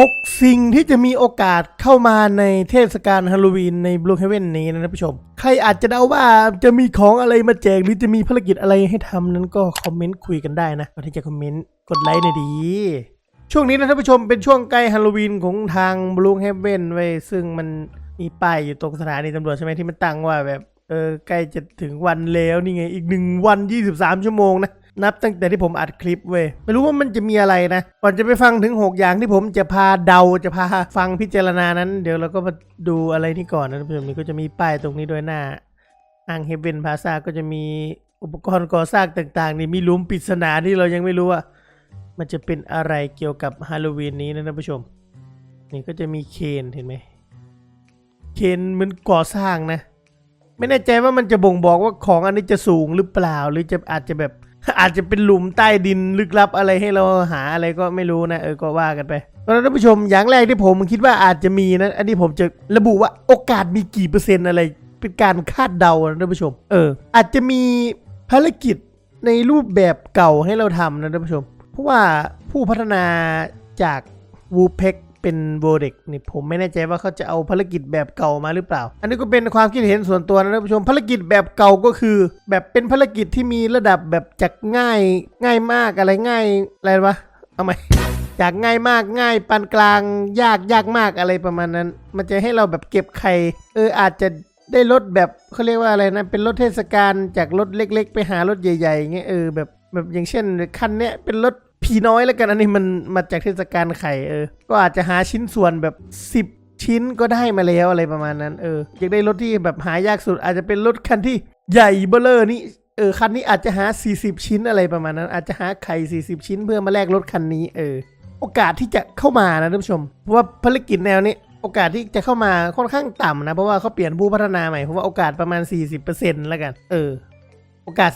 6 สิ่งที่จะมีโอกาสเข้ามาในเทศกาลฮาโลวีนในบลูเฮเว่นนี้นะท่านผู้ชม ใครอาจจะเดาว่าจะมีของอะไรมาแจกหรือจะมีภารกิจอะไรให้ทำนั้นก็คอมเมนต์คุยกันได้นะก่อนที่จะคอมเมนต์กดไลค์หน่อยดี ช่วงนี้นะท่านผู้ชมเป็นช่วงใกล้ฮาโลวีนของทางบลูเฮเว่นไว้ซึ่งมันมีป้ายอยู่ตรงสถานีตำรวจใช่ไหมที่มันตั้งว่าแบบเออใกล้จะถึงวันแล้วนี่ไงอีกหนึ่งวัน 23 ชั่วโมงนะ นับตั้งแต่ที่ผมอัดคลิปเว้ยไม่รู้ว่ามันจะมีอะไรนะ ก่อนจะไปฟังถึง 6 อย่างที่ผมจะพาเดาจะพาฟังพิจารณานั้น เดี๋ยวเราก็มาดูอะไรนี่ก่อนนะท่านผู้ชมนี่ก็จะมีป้ายตรงนี้ด้วยหน้าอ่างเฮเบนพาซาก็จะมีอุปกรณ์ก่อสร้างต่างๆ นี่มีลุมปริศนาที่เรายังไม่รู้ว่า มันจะเป็นอะไรเกี่ยวกับฮาโลวีนนี้นะท่านผู้ชม นี่ก็จะมีเคนเห็นไหมเคนเหมันก่อสร้างนะ ไม่แน่ใจว่ามันจะบ่งบอกว่าของอันนี้จะสูงหรือเปล่า หรือจะอาจจะแบบ อาจจะเป็นหลุมใต้ดินลึกลับอะไรให้เราหาอะไรก็ไม่รู้นะเออก็ว่ากันไปเพราะนั้นท่านผู้ชมอย่างแรกที่ผมคิดว่าอาจจะมีนะอันนี้ผมจะระบุว่าโอกาสมีกี่เปอร์เซ็นต์อะไร เป็นการคาดเดานะท่านผู้ชม เออ อาจจะมีภารกิจในรูปแบบเก่าให้เราทำนะท่านผู้ชม เพราะว่าผู้พัฒนาจากวูเพ็ก เป็นโวเด็กนี่ผมไม่แน่ใจว่าเขาจะเอาภารกิจแบบเก่ามาหรือเปล่า อันนี้ก็เป็นความคิดเห็นส่วนตัวนะท่านผู้ชมภารกิจแบบเก่าก็คือ แบบเป็นภารกิจที่มีระดับแบบจากง่ายง่ายมากอะไรง่ายอะไรวะเอาไหมจากง่ายมากง่ายปานกลางยากยากมากอะไรประมาณนั้น มันจะให้เราแบบเก็บไข่เอออาจจะได้รถแบบเขาเรียกว่าอะไรนะ เป็นรถเทศกาลจากรถเล็ก ๆ ไปหารถใหญ่ๆเงี้ยเออแบบแบบอย่างเช่นคันเนี้ยเป็นรถ ผีน้อยแล้วกันอันนี้มันมาจากเทศกาลไข่เออ ก็อาจจะหาชิ้นส่วนแบบ 10 ชิ้นก็ได้มาแล้วอะไรประมาณนั้น เอออยากได้รถที่แบบหายากสุด อาจจะเป็นรถคันที่ใหญ่เบ้อเลอร์นี่เออคันนี้อาจจะหา 40 ชิ้นอะไรประมาณนั้น อาจจะหาไข่40 ชิ้นเพื่อมาแลกรถคันนี้เออ โอกาสที่จะเข้ามานะท่านผู้ชม เพราะว่าภารกิจแนวนี้โอกาสที่จะเข้ามาค่อนข้างต่ำนะ เพราะว่าเขาเปลี่ยนผู้พัฒนาใหม่เพราะว่าโอกาสประมาณ 40%แล้วกัน เออ โอกาส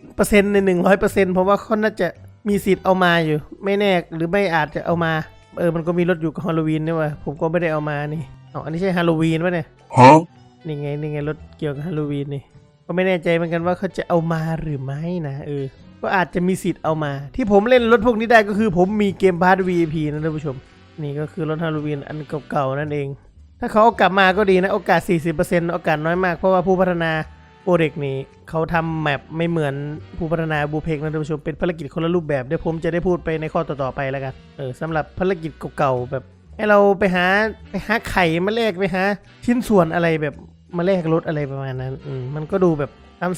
40%ใน 100%เพราะว่าเขาน่าจะ มีสิทธิ์เอามาอยู่ ไม่แน่หรือไม่อาจจะเอามา เออมันก็มีรถอยู่กับฮาโลวีนนี่ว่ะผมก็ไม่ได้เอามานี่อ๋ออันนี้ใช่ฮาโลวีนปะเนี่ย Huh? นี่ไงนี่ไงรถเกี่ยวกับฮาโลวีนนี่ก็ไม่แน่ใจเหมือนกันว่าเขาจะเอามาหรือไม่นะเออ ก็อาจจะมีสิทธิ์เอามา ที่ผมเล่นรถพวกนี้ได้ก็คือ ผมมีเกมพาร์ท VIP นะท่านผู้ชม นี่ก็คือรถฮาโลวีนอันเก่าๆนั่นเอง ถ้าเขาเอากลับมาก็ดีนะโอกาส 40%โอกาสน้อยมากเพราะว่าผู้พัฒนา โปรเด็กนี่เขาทำแมปไม่เหมือนผู้พัฒนาบูเพกนะท่านผู้ชมเป็นภารกิจคนละรูปแบบเดี๋ยวผมจะได้พูดไปในข้อต่อๆไปแล้วกันเออสำหรับภารกิจเก่าๆแบบให้เราไปหาไปหาไข่มาแลกไปหาชิ้นส่วนอะไรแบบมาแลกรถอะไรประมาณนั้นอืมมันก็ดูแบบ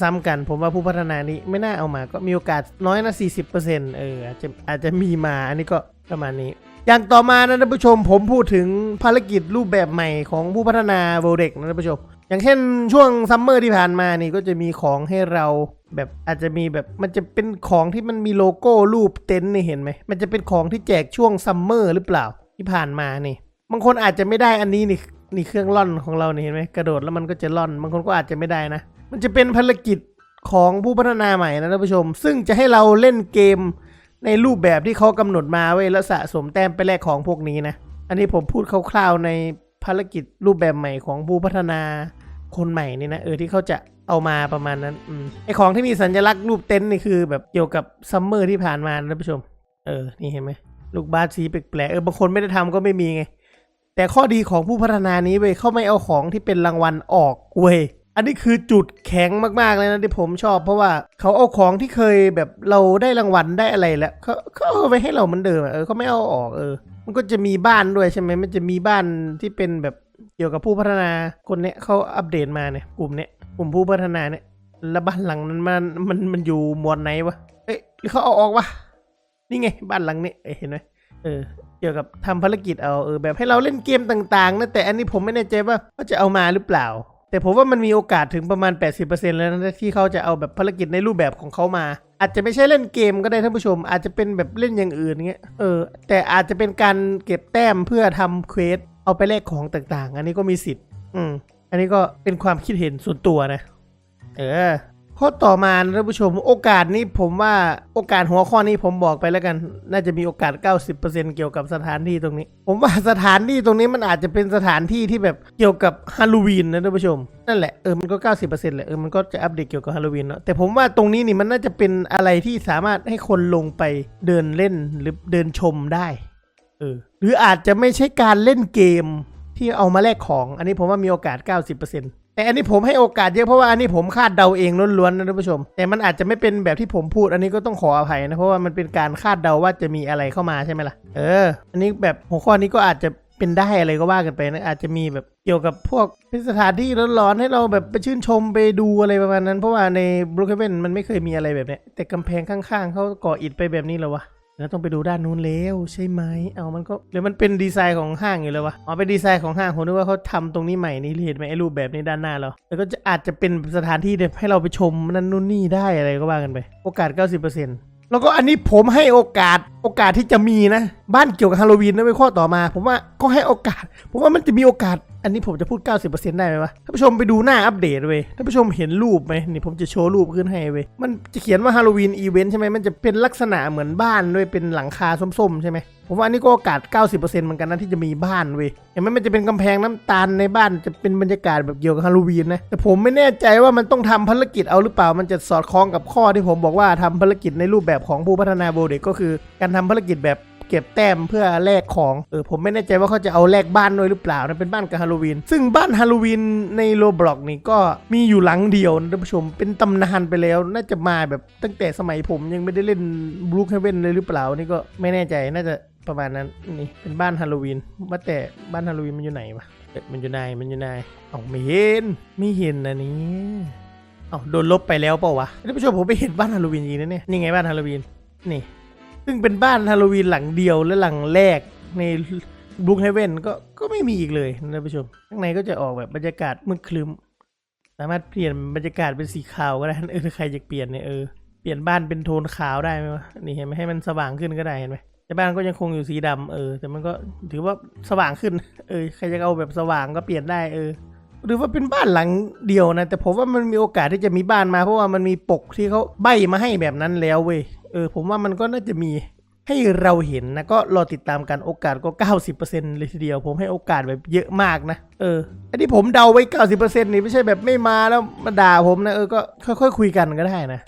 ซ้ำๆกัน ผมว่าผู้พัฒนานี้ไม่น่าเอามาก็มีโอกาสน้อยนะ 40%เอออาจจะอาจจะมีมาอันนี้ก็ประมาณนี้ อย่างต่อมานะท่านผู้ชมผมพูดถึงภารกิจรูปแบบใหม่ของผู้พัฒนาโวเด็กนะท่านผู้ชม อย่างเช่นช่วงซัมเมอร์ที่ผ่านมานี่ก็จะมีของให้เราแบบอาจจะมีแบบมันจะเป็นของที่มันมีโลโก้รูปเต็นท์นี่เห็นไหมมันจะเป็นของที่แจกช่วงซัมเมอร์หรือเปล่าที่ผ่านมานี่บางคนอาจจะไม่ได้อันนี้นี่นี่เครื่องล่อนของเราเนี่เห็นไหมกระโดดแล้วมันก็จะล่อนบางคนก็อาจจะไม่ได้นะ มันจะเป็นภารกิจของผู้พัฒนาใหม่นะท่านผู้ชม ซึ่งจะให้เราเล่นเกมในรูปแบบที่เขากำหนดมาไว้ยแล้วสะสมแต้มไปแลกของพวกนี้นะ อันนี้ผมพูดคร่าวๆใน ภารกิจรูปแบบใหม่ของผู้พัฒนาคนใหม่นี่นะเออที่เขาจะเอามาประมาณนั้นอไอของที่มีสัญลักษณ์รูปเต็นท์นี่คือแบบเกี่ยวกับซัมเมอร์ที่ผ่านมานะท่านผู้ชม เออ นี่เห็นไหมลูกบาสสีแปลกๆเออบางคนไม่ได้ทำก็ไม่มีไง แต่ข้อดีของผู้พัฒนานี้เว้ยเขาไม่เอาของที่เป็นรางวัลออกเว้ย อันนี้คือจุดแข็งมากๆเลยนะที่ผมชอบ เพราะว่าเขาเอาของที่เคยแบบเราได้รางวัลได้อะไรแล้วเขาเขาเอาไปให้เราเหมือนเดิมอะเออเขาไม่เอาออกเออ มันก็จะมีบ้านด้วยใช่ไหมมันจะมีบ้านที่เป็นแบบเกี่ยวกับผู้พัฒนาคนเนี้ยเขาอัปเดตมาเนี่ยกลุ่มเนี้ยกลุ่มผู้พัฒนาเนี่ยแล้วบ้านหลังนั้นมันมันมันอยู่มวดไหนวะเอ้ยหรือเขาเอาออกวะนี่ไงบ้านหลังนี้เอ้ยเห็นไหมเออเกี่ยวกับทำภารกิจเอาเออแบบให้เราเล่นเกมต่างๆนะแต่อันนี้ผมไม่แน่ใจว่าเขาจะเอามาหรือเปล่า แต่ผมว่ามันมีโอกาสถึงประมาณ 80%แล้วนะที่เขาจะเอาแบบภารกิจในรูปแบบของเขามา อาจจะไม่ใช่เล่นเกมก็ได้ท่านผู้ชม อาจจะเป็นแบบเล่นอย่างอื่นเงี้ยเออแต่อาจจะเป็นการเก็บแต้มเพื่อทำเควสเอาไปแลกของต่างๆ อันนี้ก็มีสิทธิ์ อืมอันนี้ก็เป็นความคิดเห็นส่วนตัวนะ เออ ข้อต่อมาท่านผู้ชมโอกาสนี้ผมว่าโอกาสหัวข้อนี้ผมบอกไปแล้วกัน น่าจะมีโอกาส 90%เกี่ยวกับสถานที่ตรงนี้ ผมว่าสถานที่ตรงนี้มันอาจจะเป็นสถานที่ที่แบบเกี่ยวกับฮาโลวีนนะท่านผู้ชมนั่นแหละเออมันก็ 90%แหละเออมันก็จะอัปเดตเกี่ยวกับฮาโลวีนเนาะแต่ผมว่าตรงนี้นี่มันน่าจะเป็นอะไรที่สามารถให้คนลงไปเดินเล่นหรือเดินชมได้เออหรืออาจจะไม่ใช่การเล่นเกมที่เอามาแลกของ อันนี้ผมว่ามีโอกาส 90% แต่อันนี้ผมให้โอกาสเยอะเพราะว่าอันนี้ผมคาดเดาเองล้วนๆนะท่านผู้ชม แต่มันอาจจะไม่เป็นแบบที่ผมพูด อันนี้ก็ต้องขออภัยนะเพราะว่ามันเป็นการคาดเดาว่าจะมีอะไรเข้ามาใช่ไหมล่ะเออ อันนี้แบบหัวข้อนี้ก็อาจจะเป็นได้อะไรก็ว่ากันไปนะอาจจะมีแบบเกี่ยวกับพวกเป็นสถานที่ร้อนๆให้เราแบบไปชื่นชมไปดูอะไรประมาณนั้น เพราะว่าในบรูคเวนมันไม่เคยมีอะไรแบบเนี้ยแต่กำแพงข้างๆเขาก่ออิฐไปแบบนี้แล้ววะ แล้วต้องไปดูด้านนู้นแล้วใช่ไหม เอามันก็หรือมันเป็นดีไซน์ของห้างอยู่แล้ววะ อ๋อเป็นดีไซน์ของห้างผมนึกว่าเขาทำตรงนี้ใหม่นี่เห็นไหมไอ้รูปแบบนี้ด้านหน้าเรา แล้วก็จะอาจจะเป็นสถานที่ให้เราไปชมนั่นนู่นนี่ได้อะไรก็ว่ากันไป โอกาส 90%แล้วก็อันนี้ผมให้โอกาสโอกาสที่จะมีนะ บ้านเกี่ยวกับฮาโลวีนนะเป็นข้อต่อมา ผมว่าก็ให้โอกาส ผมว่ามันจะมีโอกาส อันนี้ผมจะพูด 90%ได้ไหมวะท่านผู้ชมไปดูหน้าอัปเดตเว้ยท่านผู้ชมเห็นรูปไหมนี่ผมจะโชว์รูปขึ้นให้เว้ยมันจะเขียนว่าฮาโลวีนอีเวนต์ใช่ไหมมันจะเป็นลักษณะเหมือนบ้านด้วยเป็นหลังคาส้มๆใช่ไหมผมว่าอันนี้ก็โอกาส 90%เหมือนกันนะที่จะมีบ้านเว้ยเห็นไหมมันจะเป็นกำแพงน้ำตาลในบ้านจะเป็นบรรยากาศแบบเกี่ยวกับฮาโลวีนนะแต่ผมไม่แน่ใจว่ามันต้องทำภารกิจเอาหรือเปล่ามันจะสอดคล้องกับข้อที่ผมบอกว่าทำภารกิจในรูปแบบของผู้พัฒนาโบเด็กก็คือการทำภารกิจแบบ เก็บแต้มเพื่อแลกของเออผมไม่แน่ใจว่าเขาจะเอาแลกบ้านด้วยหรือเปล่านะเป็นบ้านกับฮาโลวีนซึ่งบ้านฮาโลวีนในโลบล็อกนี่ก็มีอยู่หลังเดียวนะท่านผู้ชมเป็นตำนานไปแล้วน่าจะมาแบบตั้งแต่สมัยผมยังไม่ได้เล่นบลูคเฮเว่นเลยหรือเปล่านี่ก็ไม่แน่ใจน่าจะประมาณนั้นนี่เป็นบ้านฮาโลวีนว่าแต่บ้านฮาโลวีนมันอยู่ไหนวะมันอยู่ไหนมันอยู่ไหนเอ้าไม่เห็นไม่เห็นนะนี่เอ้าโดนลบไปแล้วเปล่าวะท่านผู้ชมผมไปเห็นบ้านฮาโลวีนจริงนะเนี่ยนี่ไงบ้านฮาโลวีนนี่ ซึ่งเป็นบ้านฮาโลวีนหลังเดียวและหลังแรกในบลูเฮเว่นก็ก็ไม่มีอีกเลยนะท่านผู้ชม ข้างในก็จะออกแบบบรรยากาศมืดคลึ้ม สามารถเปลี่ยนบรรยากาศเป็นสีขาวก็ได้เออถ้าใครอยากเปลี่ยนเนี่ยเออเปลี่ยนบ้านเป็นโทนขาวได้ไหมวะนี่เห็นไหมให้มันสว่างขึ้นก็ได้เห็นไหมแต่บ้านก็ยังคงอยู่สีดำเออ แต่มันก็ถือว่าสว่างขึ้น เออใครจะเอาแบบสว่างก็เปลี่ยนได้เออหรือว่าเป็นบ้านหลังเดียวนะ แต่ผมว่ามันมีโอกาสที่จะมีบ้านมาเพราะว่ามันมีปกที่เขาใบมาให้แบบนั้นแล้วเว้ย เออผมว่ามันก็น่าจะมีให้เราเห็นนะก็รอติดตามกันโอกาสก็ 90%เลยทีเดียว ผมให้โอกาสแบบเยอะมากนะเอออันนี้ผมเดาไว้ 90%นี่ไม่ใช่แบบไม่มาแล้วมาด่าผมนะเออก็ค่อยๆคุยกันก็ได้นะ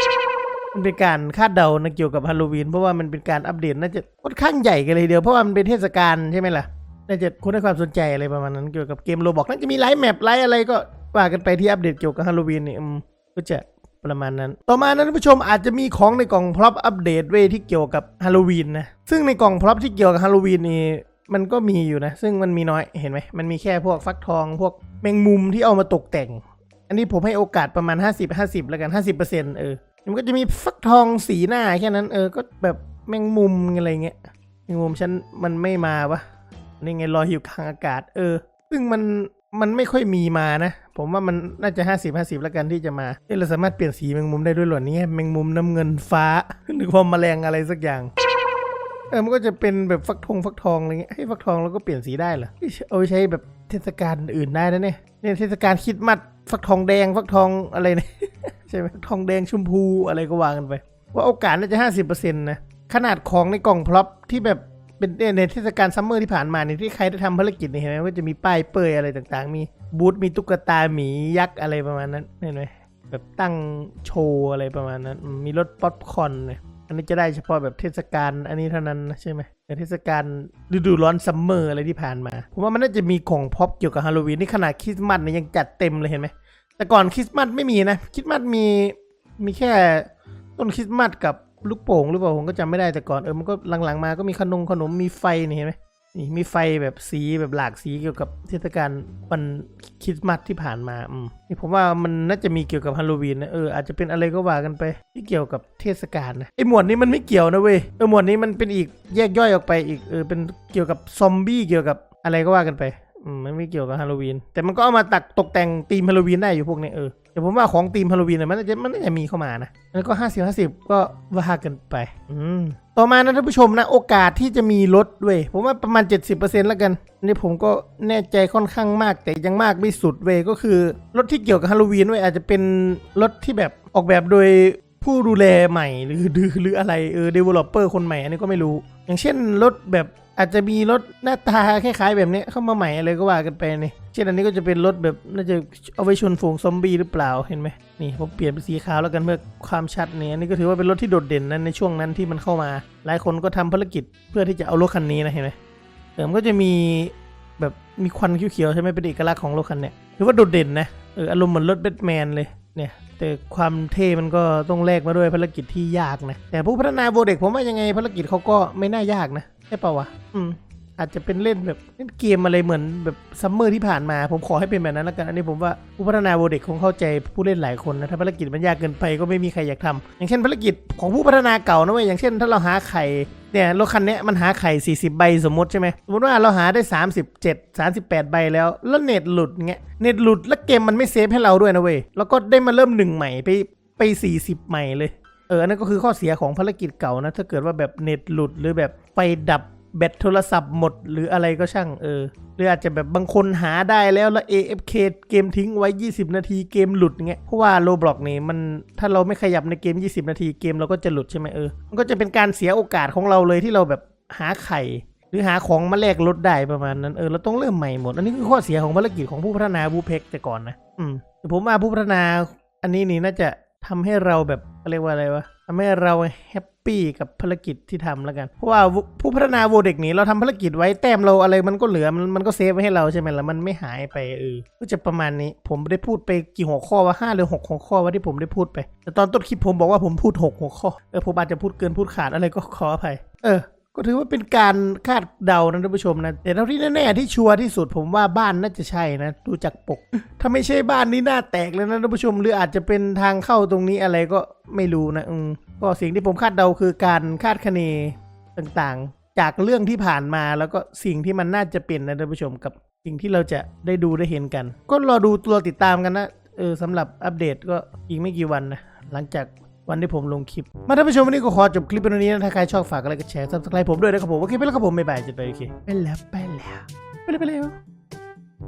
มันเป็นการคาดเดานะเกี่ยวกับฮาโลวีนเพราะว่ามันเป็นการอัปเดตน่าจะค่อนข้างใหญ่กันเลยเดียวเพราะว่ามันเป็นเทศกาลใช่ไหมล่ะน่าจะคนให้ความสนใจอะไรประมาณนั้นเกี่ยวกับเกมโรบอกน่าจะมีไลฟ์แมปไลฟ์อะไรก็ว่ากันไปที่อัปเดตเกี่ยวกับฮาโลวีนนี่อืมก็จะ ประมาณนั้น ต่อมานะท่านผู้ชมอาจจะมีของในกล่องพร็อพอัปเดตเว้ยที่เกี่ยวกับฮาโลวีนนะ ซึ่งในกล่องพร็อพที่เกี่ยวกับฮาโลวีนนี่มันก็มีอยู่นะ ซึ่งมันมีน้อยเห็นไหมมันมีแค่พวกฟักทอง พวกแมงมุมที่เอามาตกแต่ง อันนี้ผมให้โอกาสประมาณ 50 50 แล้วกัน 50%เออมันก็จะมีฟักทองสีหน้าแค่นั้นเออก็แบบแมงมุมอะไรเงี้ยแมงมุมฉันมันไม่มาวะนี่ไงลอยอยู่กลางอากาศ เออ ซึ่งมันมันไม่ค่อยมีมานะ ผมว่ามันน่าจะ 50 50 แล้วกันที่จะมาเอ๊ะเราสามารถเปลี่ยนสีแมงมุมได้ด้วยเหรอเนี่ยแมงมุมน้ำเงินฟ้า หรือความแมลงอะไรสักอย่าง เออมันก็จะเป็นแบบฟักทองฟักทองอะไรเงี้ยให้ฟักทองแล้วก็เปลี่ยนสีได้เหรอเอ้ยเอาไปใช้แบบเทศกาลอื่นได้นะเนี่ยเนี่ยเทศกาลคริดมัดฟักทองแดงฟักทองอะไรเนี่ย ใช่ไหมทองแดงชมพูอะไรก็วางกันไป ว่าโอกาสน่าจะ 50%นะขนาดของในกล่องพร็อพที่แบบ เป็นในเทศกาลซัมเมอร์ที่ผ่านมาเนี่ยที่ใครได้ทำภารกิจเนี่ยเห็นไหมว่าจะมีป้ายเปยอะไรต่างๆ มีบูธมีตุ๊กตาหมียักษ์อะไรประมาณนั้นเห็นไหมแบบตั้งโชว์อะไรประมาณนั้น มีรถป๊อปคอร์นเนี่ยอันนี้จะได้เฉพาะแบบเทศกาลอันนี้เท่านั้นนะใช่ไหมในเทศกาลฤดูร้อนซัมเมอร์อะไรที่ผ่านมาผมว่ามันน่าจะมีของพ็อปเกี่ยวกับฮาโลวีนนี่ขนาดคริสต์มาสเนี่ยยังจัดเต็มเลยเห็นไหมแต่ก่อนคริสต์มาสไม่มีนะคริสต์มาสมีมีแค่ต้นคริสต์มาสกับ ลูกโป่งหรือเปล่าผมก็จำไม่ได้แต่ก่อนเออมันก็หลังๆมาก็มีขนมขนมมีไฟนี่เห็นไหมนี่มีไฟแบบสีแบบหลากสีเกี่ยวกับเทศกาลวันคริสต์มาสที่ผ่านมาอืมนี่ผมว่ามันน่าจะมีเกี่ยวกับฮาโลวีนนะเอออาจจะเป็นอะไรก็ว่ากันไปที่เกี่ยวกับเทศกาลนะไอหมวดนี้มันไม่เกี่ยวนะเว้ยเออหมวดนี้มันเป็นอีกแยกย่อยออกไปอีกเออเป็นเกี่ยวกับซอมบี้เกี่ยวกับอะไรก็ว่ากันไปอืมมันไม่เกี่ยวกับฮาโลวีนแต่มันก็เอามาตักตกแต่งธีมฮาโลวีนได้อยู่พวกนี้เออ แต่ผมว่าของธีมฮาโลวีนเนี่ยมันน่าจะมันน่าจะมีเข้ามานะ แล้วก็ห้าสิบห้าสิบก็ว่ากันไป อืม ต่อมานะท่านผู้ชมนะโอกาสที่จะมีลดด้วยผมว่าประมาณ 70%แล้วกันอันนี่ผมก็แน่ใจค่อนข้างมากแต่ยังมากไม่สุดเวยก็คือรถที่เกี่ยวกับฮาโลวีนเว้ยอาจจะเป็นรถที่แบบออกแบบโดยผู้ดูแลใหม่หรือหรือหรืออะไรเออ developer คนใหม่อันนี้ก็ไม่รู้ อย่างเช่นรถแบบ อาจจะมีรถหน้าตาคล้ายๆแบบนี้เข้ามาใหม่อะไรก็ว่ากันไปนี่เช่นอันนี้ก็จะเป็นรถแบบน่าจะเอาไว้ชนฝูงซอมบี้หรือเปล่าเห็นไหมนี่ผมเปลี่ยนเป็นสีขาวแล้วกันเพื่อความชัดนี่อันนี้ก็ถือว่าเป็นรถที่โดดเด่นนั้นในช่วงนั้นที่มันเข้ามา หลายคนก็ทำภารกิจเพื่อที่จะเอารถคันนี้นะเห็นไหมเออมันก็จะมีแบบมีควันเขียวๆใช่ไหมเป็นเอกลักษณ์ของรถคันเนี่ยถือว่าโดดเด่นนะเอออารมณ์เหมือนรถแบทแมนเลยเนี่ยแต่ความเท่มันก็ต้องแลกมาด้วยภารกิจที่ยากนะแต่ผู้พัฒนาโบเด็กผมว่ายังไงภารกิจเขาก็ไม่น่ายากนะ ใช่ปะวะอืมอาจจะเป็นเล่นแบบเล่นเกมอะไรเหมือนแบบซัมเมอร์ที่ผ่านมา ผมขอให้เป็นแบบนั้นแล้วกัน อันนี้ผมว่าผู้พัฒนาโบเด็กคงเข้าใจผู้เล่นหลายคนนะถ้าภารกิจมันยากเกินไปก็ไม่มีใครอยากทำอย่างเช่นภารกิจของผู้พัฒนาเก่านะเว้ยอย่างเช่น ถ้าเราหาไข่เนี่ยรถคันเนี้ยมันหาไข่ 40 ใบสมมติใช่ไหมสมมติว่าเราหาได้ 37 38 ใบแล้ว แล้วเน็ตหลุดเงี้ยเน็ตหลุดแล้วเกมมันไม่เซฟให้เราด้วยนะเว้ยแล้วก็ได้มาเริ่มหนึ่งใหม่ไปไป 40 ใหม่เลย เออนนั้นก็คือข้อเสียของภารกิจเก่านะ ถ้าเกิดว่าแบบเน็ตหลุดหรือแบบไฟดับแบตโทรศัพท์หมดหรืออะไรก็ช่างเออ หรืออาจจะแบบบางคนหาได้แล้วแล้ว AFK เกมทิ้งไว้ 20 นาทีเกมหลุดเงี้ย เพราะว่าโลบล็อกนี่มันถ้าเราไม่ขยับในเกม 20 นาทีเกมเราก็จะหลุดใช่ไหมเออ มันก็จะเป็นการเสียโอกาสของเราเลยที่เราแบบหาไข่ หรือหาของมาแลกรถได้ประมาณนั้นเออเราต้องเริ่มใหม่หมด อันนี้คือข้อเสียของภารกิจของผู้พัฒนาบูเพ็กแต่ก่อนนะ อืมแต่ผมว่าผู้พัฒนาอันนี้นี่น่าจะ ทำให้เราแบบเขาเรียกว่าอะไรวะทำให้เราแฮปปี้กับภารกิจที่ทำแล้วกัน เพราะว่าผู้พัฒนาโวเด็กนี้เราทำภารกิจไว้แต้มเราอะไรมันก็เหลือ มันมันก็เซฟไว้ให้เราใช่ไหมล่ะ มันไม่หายไปเออ ก็จะประมาณนี้ ผมได้พูดไปกี่หัวข้อว่าห้าหรือหกหัวข้อว่าที่ผมได้พูดไป แต่ตอนต้นคลิปผมบอกว่าผมพูดหกหัวข้อ เออผมอาจจะพูดเกินพูดขาดอะไรก็ขออภัย เออ ก็ถือว่าเป็นการคาดเดานะท่านผู้ชมนะ แต่เท่าที่แน่ๆที่ชัวร์ที่สุดผมว่าบ้านน่าจะใช่นะ ดูจากปก ถ้าไม่ใช่บ้านนี้หน้าแตกเลยนะท่านผู้ชมหรืออาจจะเป็นทางเข้าตรงนี้อะไรก็ไม่รู้นะอืมก็สิ่งที่ผมคาดเดาคือการคาดคะเนต่างๆ จากเรื่องที่ผ่านมาแล้วก็สิ่งที่มันน่าจะเป็นนะท่านผู้ชมกับสิ่งที่เราจะได้ดูได้เห็นกัน ก็รอดูตัวติดตามกันนะเออสำหรับอัปเดตก็อีกไม่กี่วันนะหลังจาก วันที่ผมลงคลิป มาท่านผู้ชมวันนี้ก็ขอจบคลิปเป็นวันนี้นะถ้าใครชอบฝากอะไรก็แชร์ซับสไครต์ผมด้วยนะครับผมโอเคไปแล้วครับผมบ๊ายบายจะไปโอเคไปแล้วไปแล้วไปแล้วไปแล้ว